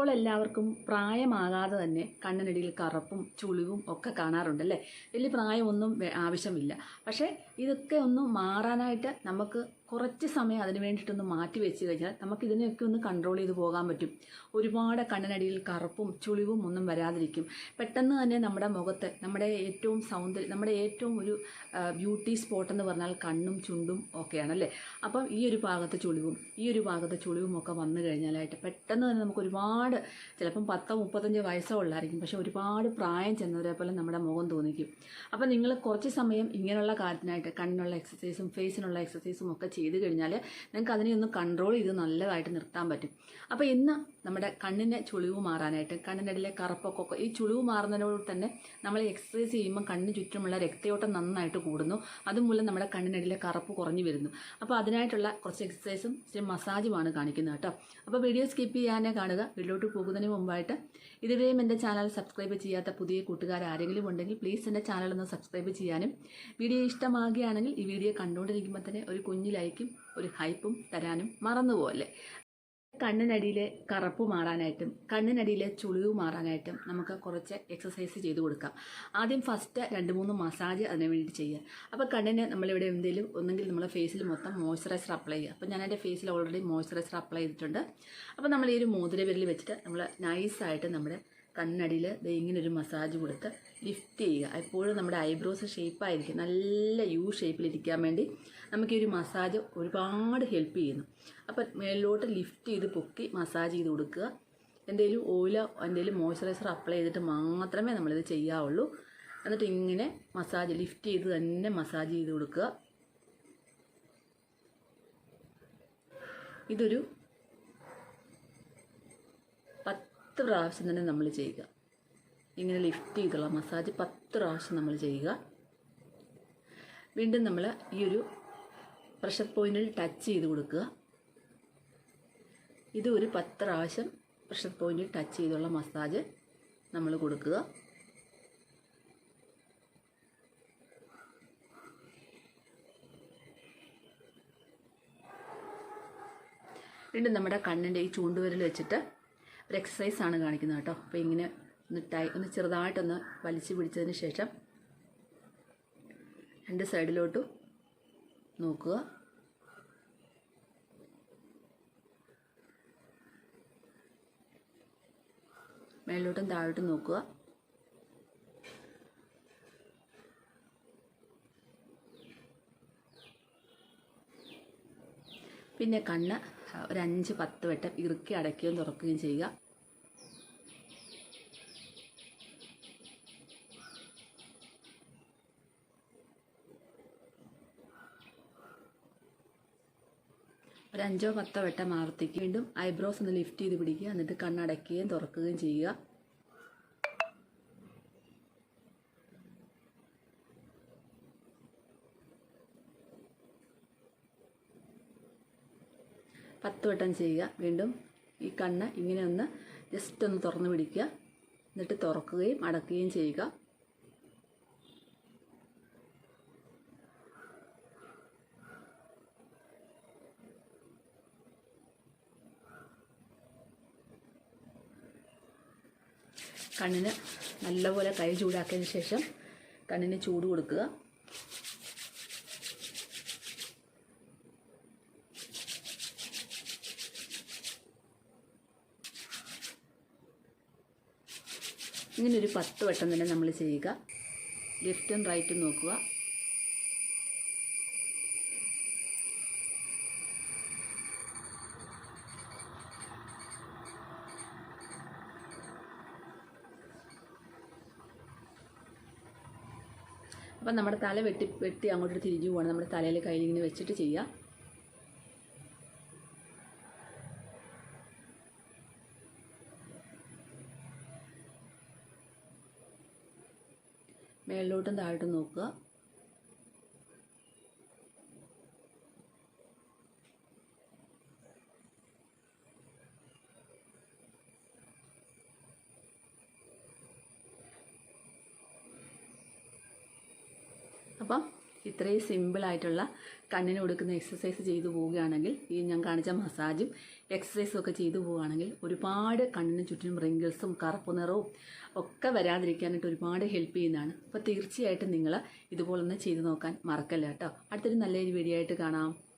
ഇപ്പോൾ എല്ലാവർക്കും പ്രായമാകാതെ തന്നെ കണ്ണിനടിയിൽ കറുപ്പും ചുളിവും ഒക്കെ കാണാറുണ്ടല്ലേ? വലിയ പ്രായമൊന്നും ആവശ്യമില്ല. പക്ഷേ ഇതൊക്കെ ഒന്ന് മാറാനായിട്ട് നമുക്ക് കുറച്ച് സമയം അതിന് വേണ്ടിയിട്ടൊന്ന് മാറ്റി വെച്ച് കഴിഞ്ഞാൽ നമുക്ക് ഇതിനെയൊക്കെ ഒന്ന് കൺട്രോൾ ചെയ്ത് പോകാൻ പറ്റും. ഒരുപാട് കണ്ണിനടിയിൽ കറുപ്പും ചുളിവും ഒന്നും വരാതിരിക്കും. പെട്ടെന്ന് തന്നെ നമ്മുടെ മുഖത്ത് നമ്മുടെ ഏറ്റവും സൗന്ദര്യം നമ്മുടെ ഏറ്റവും ഒരു ബ്യൂട്ടി സ്പോട്ട് എന്ന് പറഞ്ഞാൽ കണ്ണും ചുണ്ടും ഒക്കെയാണല്ലേ? അപ്പം ഈ ഒരു ഭാഗത്ത് ചുളിവും ഈ ഒരു ഭാഗത്ത് ചുളിവും ഒക്കെ വന്നു കഴിഞ്ഞാലായിട്ട് പെട്ടെന്ന് തന്നെ നമുക്ക് ഒരുപാട് ചിലപ്പം പത്തോ മുപ്പത്തഞ്ച് വയസ്സോ ഉള്ളായിരിക്കും. പക്ഷെ ഒരുപാട് പ്രായം ചെന്നവരെ പോലെ നമ്മുടെ മുഖം തോന്നിക്കും. അപ്പം നിങ്ങൾ കുറച്ച് സമയം ഇങ്ങനെയുള്ള കാര്യത്തിനായിട്ട് കണ്ണിനുള്ള എക്സസൈസും ഫേസിനുള്ള എക്സസൈസും ഒക്കെ ചെയ്ത് കഴിഞ്ഞാൽ നിങ്ങൾക്ക് അതിനെ ഒന്ന് കൺട്രോൾ ചെയ്ത് നല്ലതായിട്ട് നിർത്താൻ പറ്റും. അപ്പോൾ ഇന്ന് നമ്മുടെ കണ്ണിന് ചുളിവ് മാറാനായിട്ട് കണ്ണിനടിയിലെ കറുപ്പൊക്കെ ഈ ചുളിവ് മാറുന്നതിനോട് തന്നെ നമ്മൾ എക്സസൈസ് ചെയ്യുമ്പോൾ കണ്ണിന് ചുറ്റുമുള്ള രക്തയോട്ടം നന്നായിട്ട് കൂടുന്നു. അതുമൂലം നമ്മുടെ കണ്ണിനടിയിലെ കറുപ്പ് കുറഞ്ഞു വരുന്നു. അപ്പോൾ അതിനായിട്ടുള്ള കുറച്ച് എക്സസൈസും ഇച്ചിരി മസാജുമാണ് കാണിക്കുന്നത് കേട്ടോ. അപ്പോൾ വീഡിയോ സ്കിപ്പ് ചെയ്യാനേ കാണുക. വീട്ടിലോട്ട് പോകുന്നതിന് മുമ്പായിട്ട് ഇതുവരെയും എന്റെ ചാനൽ സബ്സ്ക്രൈബ് ചെയ്യാത്ത പുതിയ കൂട്ടുകാർ ആരെങ്കിലും ഉണ്ടെങ്കിൽ പ്ലീസ് എന്റെ ചാനൽ ഒന്ന് സബ്സ്ക്രൈബ് ചെയ്യാനും. വീഡിയോ ഇഷ്ടമാകുകയാണെങ്കിൽ ഈ വീഡിയോ കണ്ടുകൊണ്ടിരിക്കുമ്പോൾ തന്നെ ഒരു കുഞ്ഞു ലൈക്കും ഒരു ഹൈപ്പും തരാനും മറന്നുപോലെ കണ്ണിനടിയിലെ കറുപ്പ് മാറാനായിട്ടും കണ്ണിനടിയിലെ ചുളിവ് മാറാനായിട്ടും നമുക്ക് കുറച്ച് എക്സസൈസ് ചെയ്ത് കൊടുക്കാം. ആദ്യം ഫസ്റ്റ് രണ്ട് മൂന്ന് മസാജ് അതിന് വേണ്ടി ചെയ്യുക. അപ്പോൾ കണ്ണിന് നമ്മളിവിടെ എന്തെങ്കിലും ഒന്നെങ്കിൽ നമ്മൾ ഫേസിൽ മൊത്തം മോയ്സ്ചറൈസർ അപ്ലൈ ചെയ്യുക. അപ്പോൾ ഞാൻ എന്റെ ഫേസിൽ ഓൾറെഡി മോയ്സ്ചറൈസർ അപ്ലൈ ചെയ്തിട്ടുണ്ട്. അപ്പോൾ നമ്മൾ ഈ ഒരു മോതിര വിരൽ വെച്ചിട്ട് നമ്മൾ നൈസായിട്ട് നമ്മുടെ കണ്ണടിയിൽ ഇങ്ങനെ ഒരു മസാജ് കൊടുത്ത് ലിഫ്റ്റ് ചെയ്യുക. എപ്പോഴും നമ്മുടെ ഐബ്രോസ് ഷേപ്പ് ഷേപ്പായിരിക്കും നല്ല യു ഷേപ്പിലിരിക്കാൻ വേണ്ടി നമുക്ക് ഈ ഒരു മസാജ് ഒരുപാട് ഹെൽപ്പ് ചെയ്യുന്നു. അപ്പം മേളിലോട്ട് ലിഫ്റ്റ് ചെയ്ത് പൊക്കി മസാജ് ചെയ്ത് കൊടുക്കുക. എന്തെങ്കിലും ഓയിലോ എന്തെങ്കിലും മോയ്സ്ചറൈസർ അപ്ലൈ ചെയ്തിട്ട് മാത്രമേ നമ്മളിത് ചെയ്യാവുള്ളൂ. എന്നിട്ട് ഇങ്ങനെ മസാജ് ലിഫ്റ്റ് ചെയ്ത് തന്നെ മസാജ് ചെയ്ത് കൊടുക്കുക. ഇതൊരു പ്രാവശ്യം തന്നെ നമ്മൾ ചെയ്യുക. ഇങ്ങനെ ലിഫ്റ്റ് ചെയ്തുള്ള മസാജ് പത്ത് പ്രാവശ്യം നമ്മൾ ചെയ്യുക. വീണ്ടും നമ്മൾ ഈ ഒരു പ്രഷർ പോയിന്റിൽ ടച്ച് ചെയ്ത് കൊടുക്കുക. ഇത് ഒരു പത്ത് പ്രാവശ്യം പ്രഷർ പോയിന്റിൽ ടച്ച് ചെയ്തുള്ള മസാജ് നമ്മൾ കൊടുക്കുക. വീണ്ടും നമ്മുടെ കണ്ണിന്റെ ഈ ചൂണ്ടുവിരൽ വെച്ചിട്ട് ഒരു ആണ് കാണിക്കുന്നത് കേട്ടോ. അപ്പോൾ ഇങ്ങനെ ഒന്ന് ടൈ ഒന്ന് ചെറുതായിട്ടൊന്ന് വലിച്ചു പിടിച്ചതിന് ശേഷം രണ്ട് സൈഡിലോട്ടും നോക്കുക. മേളിലോട്ടും താഴോട്ടും നോക്കുക. പിന്നെ കണ്ണ് ഒരു അഞ്ച് പത്ത് വട്ടം ഇറുക്കി അടയ്ക്കുകയും തുറക്കുകയും ചെയ്യുക. ഒരു അഞ്ചോ പത്തോ വട്ടം ആവർത്തിക്കുക വീണ്ടും ഐബ്രോസ് ഒന്ന് ലിഫ്റ്റ് ചെയ്ത് പിടിക്കുക. എന്നിട്ട് കണ്ണടയ്ക്കുകയും തുറക്കുകയും ചെയ്യുക. പത്ത് വട്ടം ചെയ്യുക. വീണ്ടും ഈ കണ്ണ് ഇങ്ങനെ ഒന്ന് ജസ്റ്റ് ഒന്ന് തുറന്ന് പിടിക്കുക. എന്നിട്ട് തുറക്കുകയും അടക്കുകയും ചെയ്യുക. കണ്ണിന് നല്ലപോലെ കൈ ചൂടാക്കിയതിന് ശേഷം കണ്ണിന് ചൂട് കൊടുക്കുക. ഇങ്ങനെ ഒരു പത്ത് വട്ടം തന്നെ നമ്മൾ ചെയ്യുക. ലെഫ്റ്റും റൈറ്റും നോക്കുക. അപ്പം നമ്മുടെ തല വെട്ടി വെട്ടി അങ്ങോട്ട് തിരിഞ്ഞു പോകണം നമ്മുടെ തലയിൽ കയ്യിൽ ഇങ്ങനെ വെച്ചിട്ട് ചെയ്യുക. മേളിലോട്ടും താഴോട്ടും നോക്കുക. അപ്പം ഇത്രയും സിമ്പിളായിട്ടുള്ള കണ്ണിന് കൊടുക്കുന്ന എക്സസൈസ് ചെയ്തു പോവുകയാണെങ്കിൽ ഈ ഞാൻ കാണിച്ച മസാജും എക്സസൈസും ഒക്കെ ചെയ്തു പോവുകയാണെങ്കിൽ ഒരുപാട് കണ്ണിന് ചുറ്റിനും റിങ്കിൾസും കറുപ്പ് നിറവും ഒക്കെ വരാതിരിക്കാനായിട്ട് ഒരുപാട് ഹെൽപ്പ് ചെയ്യുന്നതാണ്. അപ്പോൾ തീർച്ചയായിട്ടും നിങ്ങൾ ഇതുപോലൊന്ന് ചെയ്തു നോക്കാൻ മറക്കല്ല കേട്ടോ അടുത്തൊരു നല്ലൊരു വീഡിയോ ആയിട്ട് കാണാം.